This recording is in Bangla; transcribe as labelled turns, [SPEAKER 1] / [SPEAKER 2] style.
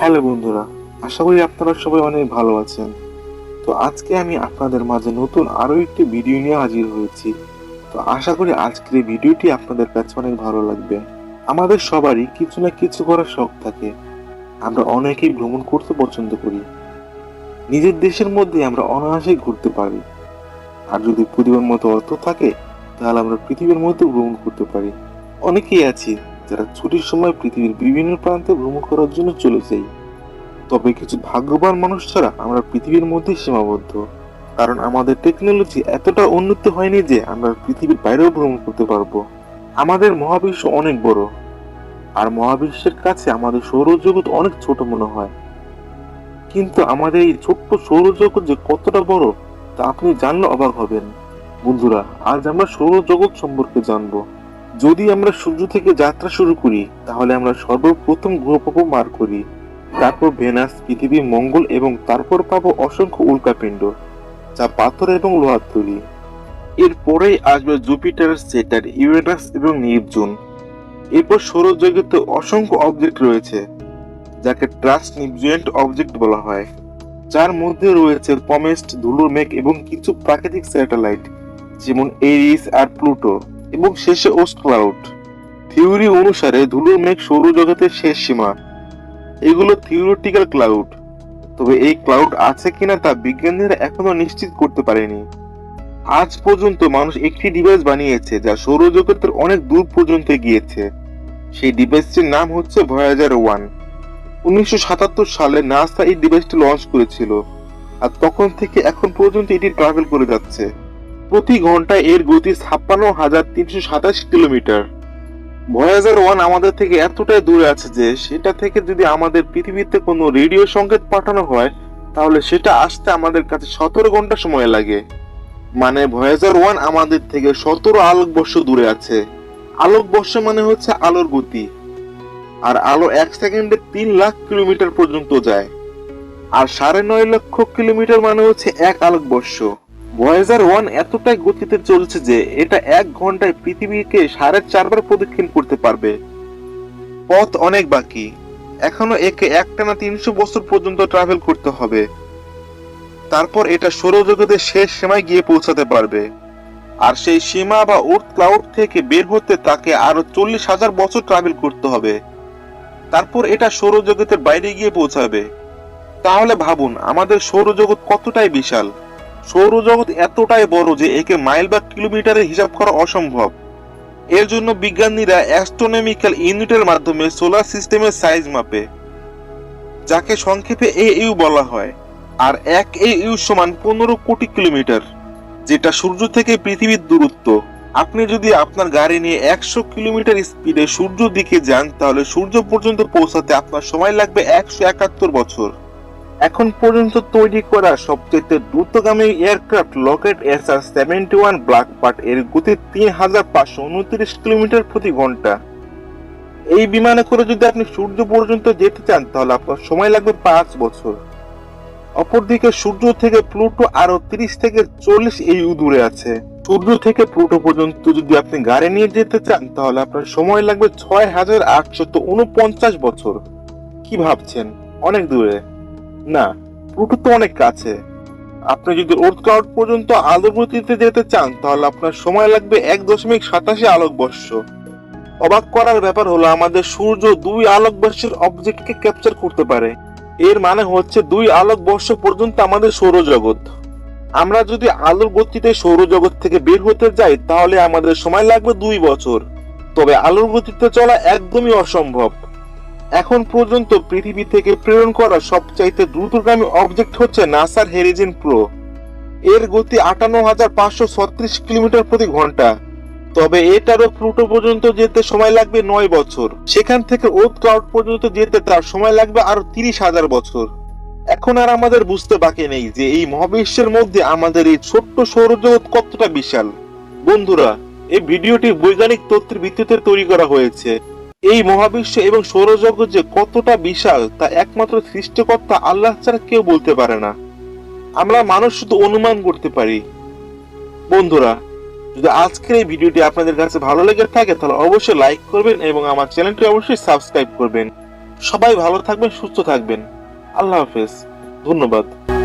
[SPEAKER 1] হ্যালো বন্ধুরা, আশা করি আপনারা সবাই অনেক ভালো আছেন। তো আজকে আমি আপনাদের মাঝে নতুন আরও একটি ভিডিও নিয়ে হাজির হয়েছি। তো আশা করি আজকের এই ভিডিওটি আপনাদের কাছে অনেক ভালো লাগবে। আমাদের সবারই কিছু না কিছু করার শখ থাকে। আমরা অনেকেই ভ্রমণ করতে পছন্দ করি। নিজের দেশের মধ্যে আমরা অনায়াসেই ঘুরতে পারি। আর যদি পরিবার মতো অর্থ থাকে, তাহলে আমরা পৃথিবীর মধ্যে ভ্রমণ করতে পারি। অনেকেই আছি যারা ছুটির সময় পৃথিবীর বিভিন্ন প্রান্তে ভ্রমণ করার জন্য চলে যাই তবে কিছু ভাগ্যবান মানুষ ছাড়া আমরা পৃথিবীর মধ্যে সীমাবদ্ধ। কারণ আমাদের টেকনোলজি এতটা উন্নত হয়নি যে আমরা পৃথিবীর বাইরেও ভ্রমণ করতে পারব। আমাদের মহাবিশ্ব অনেক বড়। আর মহাবিশ্বের কাছে আমাদের সৌরজগৎ অনেক ছোট মনে হয়। কিন্তু আমাদের এই ছোট্ট সৌরজগৎ যে কতটা বড়, তা আপনি জানলে অবাক হবেন। বন্ধুরা, আজ আমরা সৌরজগৎ সম্পর্কে জানব। যদি আমরা সূর্য থেকে যাত্রা শুরু করি, তাহলে আমরা সর্বপ্রথম গ্রহপাপ মার করি। তারপর ভেনাস, পৃথিবী, মঙ্গল এবং তারপর পাবো অসংখ্য উল্কাপিণ্ড, যা পাথর এবং লোহার তৈরি এরপরেই আসবে জুপিটার, সেটার, ইউরেনাস এবং নিপচুন। এরপর সৌরজগতে অসংখ্য অবজেক্ট রয়েছে, যাকে ট্রাস্ট নিপজুয়েন্ট অবজেক্ট বলা হয়। যার মধ্যে রয়েছে কমেস্ট ধুলোর মেঘ এবং কিছু প্রাকৃতিক স্যাটেলাইট, যেমন এরিস আর প্লুটো। এবং শেষে ওস্ট ক্লাউড থিওরি অনুসারে ধুলোর মেঘ সৌরজগতের শেষ সীমা। এগুলো থিওরিটিক্যাল ক্লাউড। তবে এই ক্লাউড আছে কিনা তা বিজ্ঞানীরা এখনও নিশ্চিত করতে পারেনি। আজ পর্যন্ত মানুষ একটি ডিভাইস বানিয়েছে যা সৌরজগতের অনেক দূর পর্যন্ত গিয়েছে সেই ডিভাইসটির নাম হচ্ছে ভয়েজার ওয়ান উনিশশো সাতাত্তর সালে নাসা এই ডিভাইসটি লঞ্চ করেছিল। আর তখন থেকে এখন পর্যন্ত এটি ট্রাভেল করে যাচ্ছে। প্রতি ঘন্টায় এর গতি ছাপ্পান্ন হাজার তিনশো সাতাশ কিলোমিটার। ভয়েজার ওয়ান আমাদের থেকে এতটাই দূরে আছে যে, সেটা থেকে যদি আমাদের পৃথিবীতে কোনো রেডিও সংকেত পাঠানো হয়, তাহলে সেটা আসতে আমাদের কাছে সতেরো ঘণ্টা সময় লাগে। মানে ভয়েজার ওয়ান আমাদের থেকে সতেরো আলোকবর্ষ দূরে আছে। আলোকবর্ষ মানে হচ্ছে আলোর গতি। আর আলো এক সেকেন্ডে তিন লাখ কিলোমিটার পর্যন্ত যায়। আর সাড়ে নয় লক্ষ কিলোমিটার মানে হচ্ছে এক আলোকবর্ষ। ভয়েজার ওয়ান এতটাই গতিতে চলছে যে এটা এক ঘন্টায় পৃথিবীকে সাড়ে চারবার প্রদক্ষিণ করতে পারবে। পথ অনেক বাকি। এখনও একে একটানা তিনশো বছর পর্যন্ত ট্রাভেল করতে হবে। তারপর এটা সৌরজগতের শেষ সীমায় গিয়ে পৌঁছাতে পারবে। আর সেই সীমা বা উর্থ ক্লাউড থেকে বের হতে তাকে আরও চল্লিশ হাজার বছর ট্রাভেল করতে হবে। তারপর এটা সৌরজগতের বাইরে গিয়ে পৌঁছাবে। তাহলে ভাবুন, আমাদের সৌরজগৎ কতটাই বিশাল। সৌরজগৎ এতটাই বড় যে একে মাইল বা কিলোমিটারে হিসাব করা অসম্ভব। এর জন্য বিজ্ঞানীরা অ্যাস্ট্রোনমিক্যাল ইউনিটের মাধ্যমে সোলার সিস্টেমের সাইজ মাপে, যাকে সংক্ষেপে এ ইউ বলা হয়, আর এক এ ইউ সমান পনেরো কোটি কিলোমিটার, যেটা সূর্য থেকে পৃথিবীর দূরত্ব। আপনি যদি আপনার গাড়ি নিয়ে একশো কিলোমিটার স্পিডে সূর্য দিকে যান, তাহলে সূর্য পর্যন্ত পৌঁছাতে আপনার সময় লাগবে একশো একাত্তর বছর। এখন পর্যন্ত তৈরি করা সবচেয়ে দ্রুতগামী aircraft Lockheed S R seventy one black part এর গতি তিন হাজার পাঁচশো উনত্রিশ কিলোমিটার প্রতি ঘণ্টা। এই বিমানে করে যদি আপনি সূর্য পর্যন্ত যেতে চান, তাহলে আপনার সময় লাগবে পাঁচ বছর। অপরদিকে সূর্য থেকে প্লুটো আরও তিরিশ থেকে চল্লিশ এই দূরে আছে। সূর্য থেকে প্লুটো পর্যন্ত যদি আপনি গাড়ি নিয়ে যেতে চান, তাহলে আপনার সময় লাগবে ছয় হাজার আটশত উনপঞ্চাশ বছর। কি ভাবছেন? অনেক দূরে। না প্লুটো তো অনেক কাছে। আপনি যদি ওর্থ ক্লাউড পর্যন্ত আলো গতিতে যেতে চান, তাহলে আপনার সময় লাগবে এক দশমিক সাতাশি আলোকবর্ষ। অবাক করার ব্যাপার হলো, আমাদের সূর্য দুই আলোকবর্ষের অবজেক্টকে ক্যাপচার করতে পারে। এর মানে হচ্ছে দুই আলোকবর্ষ পর্যন্ত আমাদের সৌরজগৎ। আমরা যদি আলোর গতিতে সৌরজগৎ থেকে বের হতে যাই, তাহলে আমাদের সময় লাগবে দুই বছর। তবে আলোর গতিতে চলা একদমই অসম্ভব। এখন পর্যন্ত পৃথিবী থেকে প্রেরণ করা সবচাইতে দ্রুতগামী অবজেক্ট হচ্ছে নাসার হেরিজেন প্রো এর গতি আটান্ন হাজার পাঁচশো ছত্রিশ কিলোমিটার প্রতি ঘণ্টা। তবে এটারও প্লুটো পর্যন্ত যেতে সময় লাগবে নয় বছর। সেখান থেকে ওথ ক্লাউড পর্যন্ত যেতে তার সময় লাগবে আরও তিরিশ হাজার বছর। এখন আর আমাদের বুঝতে বাকি নেই যে এই মহাবিশ্বের মধ্যে আমাদের এই ছোট্ট সৌরজগৎ কতটা বিশাল। বন্ধুরা, এই ভিডিওটি বৈজ্ঞানিক তথ্যের ভিত্তিতে তৈরি করা হয়েছে। এই মহাবিশ্ব এবং সৌরজগৎ যে কতটা বিশাল, তা একমাত্র সৃষ্টিকর্তা আল্লাহ ছাড়া কেউ বলতে পারে না। আমরা মানুষ শুধু অনুমান করতে পারি। বন্ধুরা, যদি আজকের এই ভিডিওটি আপনাদের কাছে ভালো লেগে থাকে, তাহলে অবশ্যই লাইক করবেন এবং আমার চ্যানেলটি অবশ্যই সাবস্ক্রাইব করবেন। সবাই ভালো থাকবেন, সুস্থ থাকবেন। আল্লাহ হাফেজ। ধন্যবাদ।